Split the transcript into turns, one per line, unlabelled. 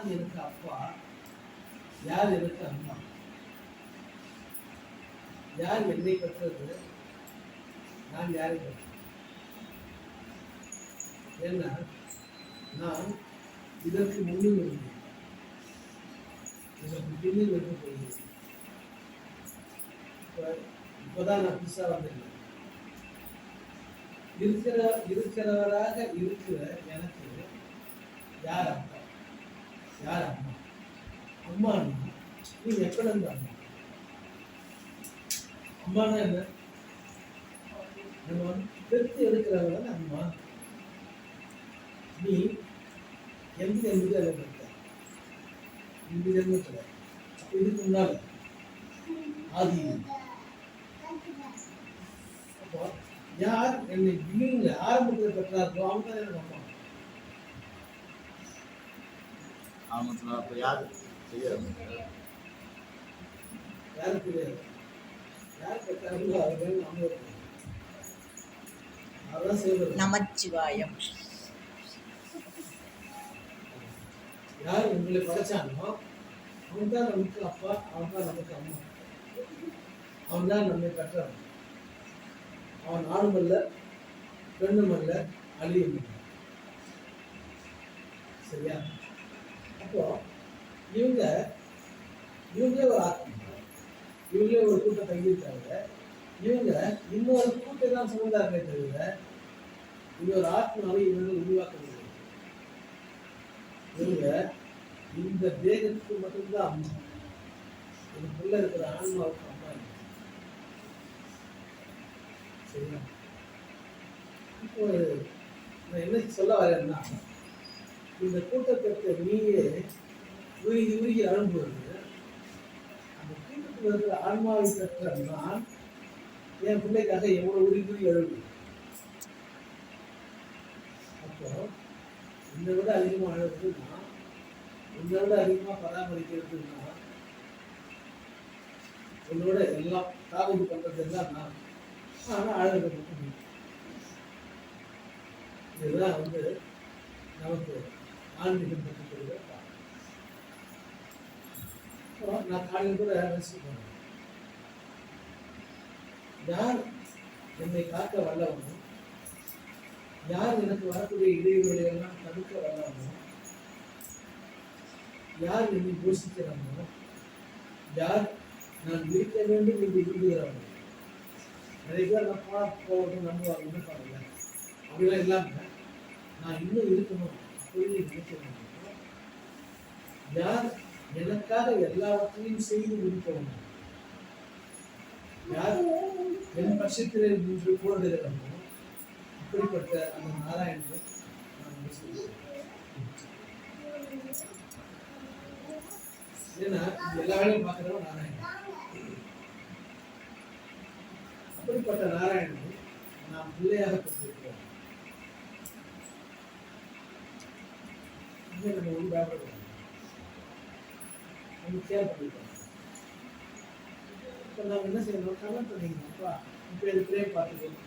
யார் இருக்கு அப்பா? யார் இருக்கு அம்மா? யார் என்னை பெற்றது? நான் யாரை பெற்றேன்? ஏன்னா நான் இதற்கு முன்னும் இருந்தேன். இதற்கு பின்னும் இருக்க போகிறேன் இப்போதான் நான் புதுசாக வந்திருக்கேன். இருக்கிற இருக்கிறவராக இருக்கிற எனக்கு யார் அப்பா? யார் அம்மா அம்மான்னா நீ எப்பட இருந்து அம்மா அம்மானா என்ன நம்ம பெருத்து பெற்று எடுக்கிறவங்க அம்மா நீ எந்த எந்த பெற்ற இந்த ஜென்மத்தில் இதுக்கு முன்னால ஆதி அப்போ யார் என்னை பிகினிங்ல ஆரம்பத்தில் பெற்றார்களோ அவங்க தான் எனக்கு அம்மா
ஆமாம் அப்போ யார்? தெரியாது
யாருக்கு தெரியாது யார் பெற்றார்களோ அவர்கள் நம்ம அதான் செய்வது
நமச்சிவாயம்.
யார் உங்களை படைச்சானோ அவன் தான் நமக்கு அப்பா அவன் தான் நமக்கு அம்மா. அவன் தான் நம்மை பெற்றவன். அவன் ஆணும் அல்ல பெண்ணும் அல்ல அழியும். சரியா? அப்போ இவங்க இவங்களே ஒரு ஆத்மா இவங்களே ஒரு கூட்டம் தங்கியிருக்காங்க இவங்க இன்னொரு கூட்டம் தான் சுமந்தார்களே தவிர இன்னொரு ஆத்மாவை இவர்கள் உருவாக்க முடியாது இவங்க இந்த தேகத்துக்கு மட்டும்தான் அம்மா இதுக்குள்ள இருக்கிற ஆன்மாவுக்கு அம்மா இல்லை. சரியா? இப்போ நான் என்ன சொல்ல வரேன்னா இந்த கூட்டத்திற்கு நீயே உருகி உருகி அழும்போது அந்த கூட்டத்தில் இருக்கிற ஆன்மாவை பெற்ற நான் என் பிள்ளைக்காக எவ்வளவு உருகி உருகி அழுகு அப்போ இந்த விட அதிகமாக அழுகுதுன்னா இந்த விட அதிகமாக பராமரிக்கிறதுனா உங்களோட எல்லாம் தாவது பண்றது எல்லாம் நான். ஆனால் அழகு மட்டும் நீ. இதுதான் வந்து நமக்கு ஆன்மீகம் பற்றி கொடுக்குற அப்புறம் நான் காலையில் கூட ரசிக்கிறேன் யார் என்னை காக்க வல்லவனோ யார் எனக்கு வரக்கூடிய இடைவெளிகளை தடுக்க வல்லவனோ யார் என்னை யோசிக்கிறானோ யார் நான் இருக்க வேண்டும் என்று விரும்புகிறானோ நிறைய பேர் நான் போனா போகட்டும் நம்புவாங்கன்னு பாருங்க அப்படிலாம் இல்லாம நான் இன்னும் இருக்கணும். அப்படின்னு வேண்டும்? யார் எனக்காக எல்லாவற்றையும் செய்து முடிப்பவன் யார் என் பட்சத்தில் நின்று போடுகிறோமோ அப்படிப்பட்ட அந்த நாராயணனை ஏன்னா எல்லா வேலையும் பார்க்கிறவன் நாராயணன். அப்படிப்பட்ட நாராயணன் நாம் பிள்ளையாக பெற்றிருக்கிறோம் இங்கே நம்ம ஒரு பயப்படக்கூடாது நம்ம கேர் பண்ணிக்கிறோம் இப்போ நம்ம என்ன செய்யணும்? கமெண்ட் பண்ணிக்கணும். அப்பா இப்போ இது பிரேம் பார்த்துக்கணும்.